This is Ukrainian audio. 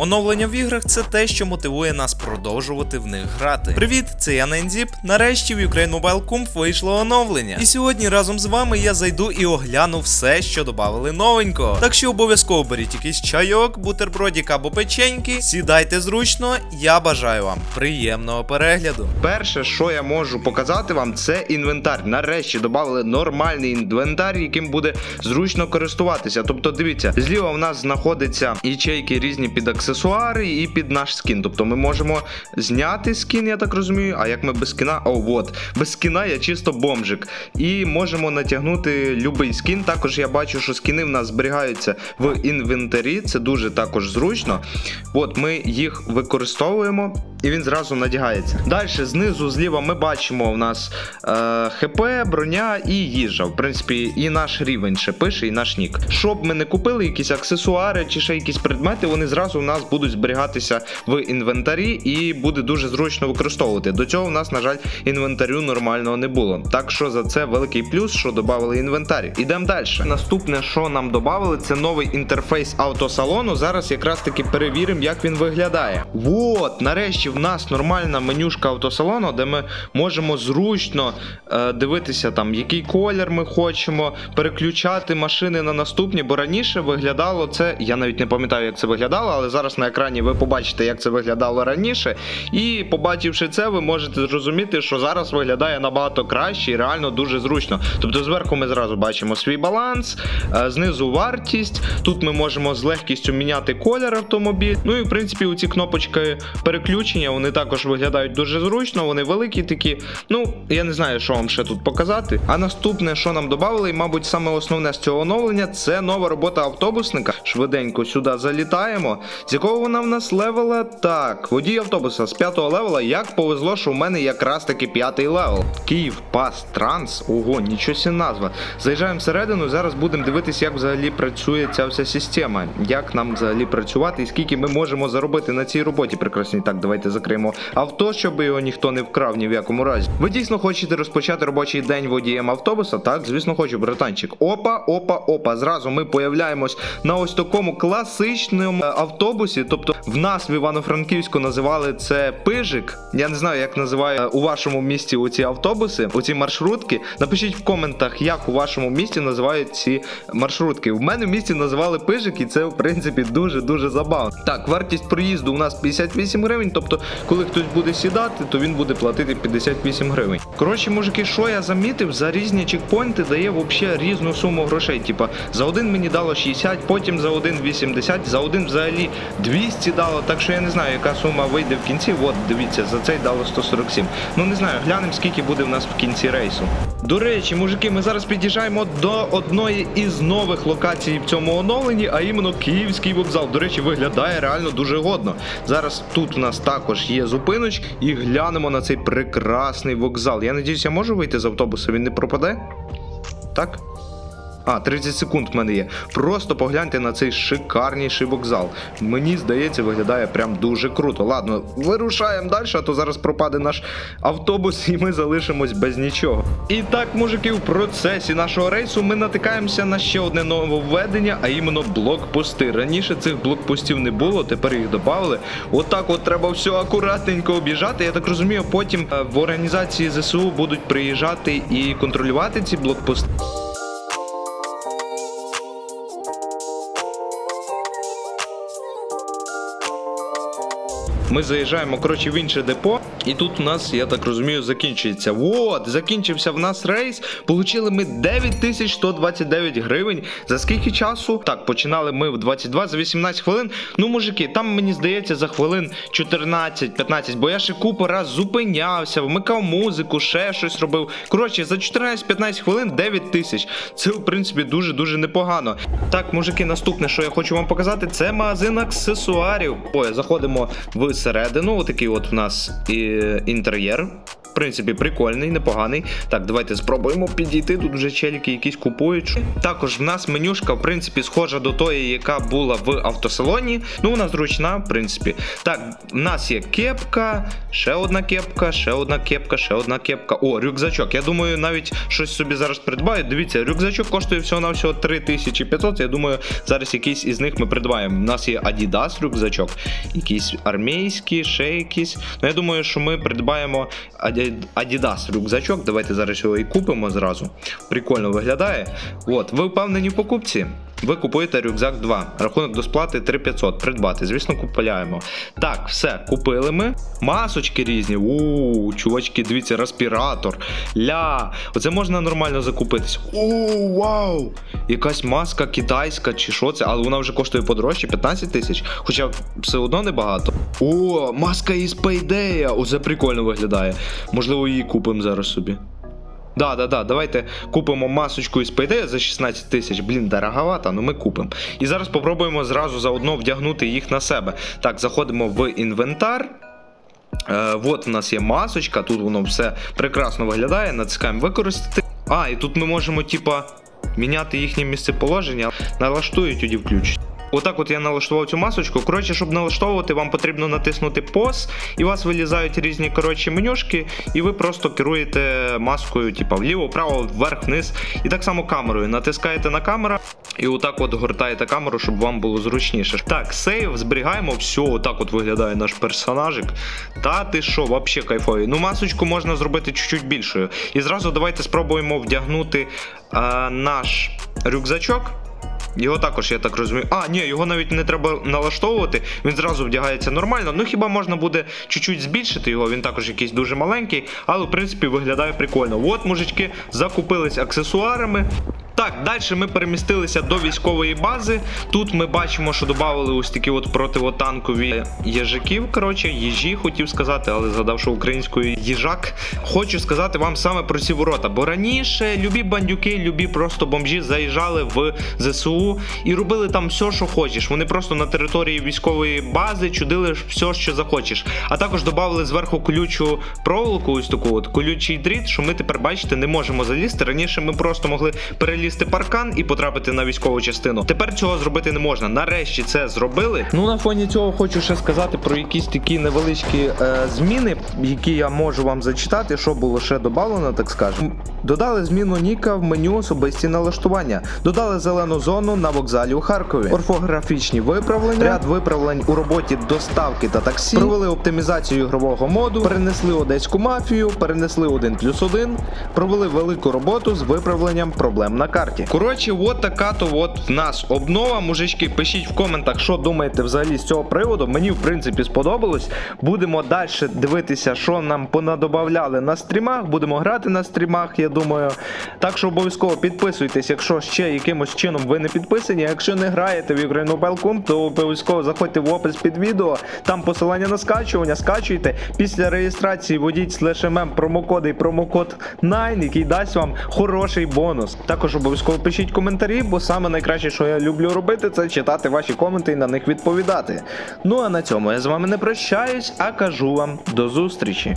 Оновлення в іграх це те, що мотивує нас продовжувати в них грати. Привіт, це я Нендзіп. Нарешті в Ukraine Mobile Comp вийшло оновлення. І сьогодні разом з вами я зайду і огляну все, що додали новенького. Так що обов'язково беріть якийсь чайок, бутербродік або печеньки. Сідайте зручно. Я бажаю вам приємного перегляду. Перше, що я можу показати вам, це інвентар. Нарешті додали нормальний інвентар, яким буде зручно користуватися. Тобто, дивіться, зліва в нас знаходяться ячейки різні під аксесуари і під наш скін. Тобто ми можемо зняти скін, я так розумію. А як ми без скіна? О, от. Без скіна я чисто бомжик. І можемо натягнути будь-який скін. Також я бачу, що скіни в нас зберігаються в інвентарі. Це дуже також зручно. От ми їх використовуємо. І він зразу надягається. Далі знизу зліва ми бачимо у нас е, ХП, броня і їжа. В принципі, і наш рівень ще пише, і наш нік. Щоб ми не купили якісь аксесуари чи ще якісь предмети, вони зразу у нас будуть зберігатися в інвентарі і буде дуже зручно використовувати. До цього у нас, на жаль, інвентарю нормального не було. Так що за це великий плюс, що додали інвентарі. Ідемо далі. Наступне, що нам додали, це новий інтерфейс автосалону. Зараз якраз таки перевіримо, як він виглядає. Вот, нарешті в нас нормальна менюшка автосалону, де ми можемо зручно е, дивитися там, який колір ми хочемо, переключати машини на наступні, бо раніше виглядало це. Я навіть не пам'ятаю, як це виглядало, але зараз на екрані ви побачите, як це виглядало раніше. І побачивши це, ви можете зрозуміти, що зараз виглядає набагато краще і реально дуже зручно. Тобто зверху ми зразу бачимо свій баланс, е, знизу вартість. Тут ми можемо з легкістю міняти колір автомобіль. Ну і в принципі, у ці кнопочки переключення вони також виглядають дуже зручно, вони великі такі. Ну, я не знаю, що вам ще тут показати. А наступне, що нам додали, і, мабуть, саме основне з цього оновлення, це нова робота автобусника. Швиденько сюди залітаємо. З якого вона в нас левела? Так, водій автобуса з п'ятого левела. Як повезло, що в мене якраз таки п'ятий левел. Київ Пас Транс. Ого, нічого сі назва. Заїжджаємо всередину. Зараз будемо дивитися, як взагалі працює ця вся система. Як нам взагалі працювати і скільки ми можемо заробити на цій роботі. Прекрасні. Так, давайте закриємо авто, щоб його ніхто не вкрав ні в якому разі. Ви дійсно хочете розпочати робочий день водієм автобуса? Так, звісно, хочу, братанчик. Опа, опа, опа. Зразу ми появляємось на ось такому класичному е, автобусі. Тобто в нас в Івано-Франківську називали це пижик. Я не знаю, як називає у вашому місті оці автобуси, оці маршрутки. Напишіть в коментах, як у вашому місті називають ці маршрутки. В мене в місті називали пижик, і це в принципі дуже дуже забавно. Так, вартість проїзду у нас 58 гривень. Тобто, коли хтось буде сідати, то він буде платити 58 гривень. Коротше, мужики, що я замітив, за різні чекпоінти дає взагалі різну суму грошей. Типа за один мені дало 60, потім за один 80, за один взагалі 200 дало. Так що я не знаю, яка сума вийде в кінці. От дивіться, за цей дало 147. Ну не знаю, глянемо, скільки буде в нас в кінці рейсу. До речі, мужики, ми зараз під'їжджаємо до одної із нових локацій в цьому оновленні, а іменно Київський вокзал. До речі, виглядає реально дуже годно. Зараз тут у нас також є зупиночки, і глянемо на цей прекрасний вокзал. Я надіюсь, я можу вийти з автобуса, він не пропаде? Так? А, 30 секунд в мене є. Просто погляньте на цей шикарніший вокзал. Мені здається, виглядає прям дуже круто. Ладно, вирушаємо далі, а то зараз пропаде наш автобус і ми залишимось без нічого. І так, мужики, в процесі нашого рейсу ми натикаємося на ще одне нововведення, а іменно блокпости. Раніше цих блокпостів не було, тепер їх додали. Отак от треба все акуратненько об'їжджати. Я так розумію, потім е, в організації ЗСУ будуть приїжджати і контролювати ці блокпости. Ми заїжджаємо коротше в інше депо, і тут у нас, я так розумію, закінчується. От, закінчився в нас рейс. Получили ми 9129 гривень. За скільки часу? Так, починали ми в 22 за 18 хвилин. Ну, мужики, там мені здається за хвилин 14-15, бо я ще купу раз зупинявся, вмикав музику, ще щось робив. Коротше, за 14-15 хвилин 9 тисяч. Це, в принципі, дуже-дуже непогано. Так, мужики, наступне, що я хочу вам показати, це магазин аксесуарів. Ой, заходимо в середину. Отакий от в нас інтер'єр. В принципі, прикольний, непоганий. Так, давайте спробуємо підійти. Тут вже челіки якісь купують. Також в нас менюшка, в принципі, схожа до тої, яка була в автосалоні. Ну, вона зручна, в принципі. Так, в нас є кепка, ще одна кепка, ще одна кепка, ще одна кепка. О, рюкзачок. Я думаю, навіть щось собі зараз придбаю. Дивіться, рюкзачок коштує всього-навсього 3500. Я думаю, зараз якийсь із них ми придбаємо. У нас є Adidas рюкзачок, якийсь армійський, ще якийсь. Ну, я думаю, що ми придбаємо Adi- Adidas рюкзачок. Давайте зараз його і купимо зразу. Прикольно виглядає. От, ви впевнені покупці? Ви купуєте рюкзак 2. Рахунок до сплати 3500. Придбати. Звісно, купляємо. Так, все, купили ми. Масочки різні. У, чувачки, дивіться, респіратор. Ля. Оце можна нормально закупитись. У, вау! Якась маска китайська чи що це, але вона вже коштує подорожче 15 тисяч, хоча все одно небагато. О, маска із Payday. Оце прикольно виглядає. Можливо, її купимо зараз собі. Да, да, да, давайте купимо масочку із Payday за 16 тисяч. Блін, дороговато, ну ми купимо. І зараз попробуємо зразу заодно вдягнути їх на себе. Так, заходимо в інвентар. Е, от у нас є масочка, тут воно все прекрасно виглядає. Натискаємо використати. А, і тут ми можемо, типа, міняти їхнє місцеположення. Налаштую, тоді включу. Отак от я налаштував цю масочку. Коротше, щоб налаштовувати, вам потрібно натиснути POS, і у вас вилізають різні коротше менюшки, і ви просто керуєте маскою, типа вліво, вправо, вверх, вниз. І так само камерою. Натискаєте на камеру, і отак от гортаєте камеру, щоб вам було зручніше. Так, сейв, зберігаємо, все, отак от виглядає наш персонажик. Та ти що, вообще кайфовий. Ну, масочку можна зробити чуть-чуть більшою. І зразу давайте спробуємо вдягнути е, наш рюкзачок. Його також, я так розумію. А, ні, його навіть не треба налаштовувати, він зразу вдягається нормально. Ну хіба можна буде чуть-чуть збільшити його, він також якийсь дуже маленький, але в принципі виглядає прикольно. От, мужички, закупились аксесуарами. Так, далі ми перемістилися до військової бази. Тут ми бачимо, що додали ось такі от противотанкові їжаків. Коротше, їжі хотів сказати, але згадав, що українською їжак. Хочу сказати вам саме про ці ворота. Бо раніше любі бандюки, любі просто бомжі заїжджали в ЗСУ і робили там все, що хочеш. Вони просто на території військової бази чудили все, що захочеш. А також додали зверху колючу проволоку, ось таку от колючий дріт, що ми тепер бачите не можемо залізти. Раніше ми просто могли перелізти паркан і потрапити на військову частину. Тепер цього зробити не можна. Нарешті це зробили. Ну на фоні цього хочу ще сказати про якісь такі невеличкі е, зміни, які я можу вам зачитати, що було ще додано, так скажемо. Додали зміну Ніка в меню особисті налаштування. Додали зелену зону на вокзалі у Харкові. Орфографічні виправлення, ряд виправлень у роботі доставки та таксі. Провели оптимізацію ігрового моду, перенесли одеську мафію, перенесли 1 плюс 1, провели велику роботу з виправленням проблем на. Коротше, от така то от в нас обнова. Мужички, пишіть в коментах, що думаєте взагалі з цього приводу. Мені в принципі сподобалось. Будемо далі дивитися, що нам понадобавляли на стрімах. Будемо грати на стрімах, я думаю. Так що обов'язково підписуйтесь, якщо ще якимось чином ви не підписані. Якщо не граєте в Ukraine Mobile.com, то обов'язково заходьте в опис під відео. Там посилання на скачування, скачуйте. Після реєстрації вводіть слеш ММ промокод і промокод 9, який дасть вам хороший бонус. Також обов'язково пишіть коментарі, бо саме найкраще, що я люблю робити, це читати ваші коменти і на них відповідати. Ну а на цьому я з вами не прощаюсь, а кажу вам до зустрічі.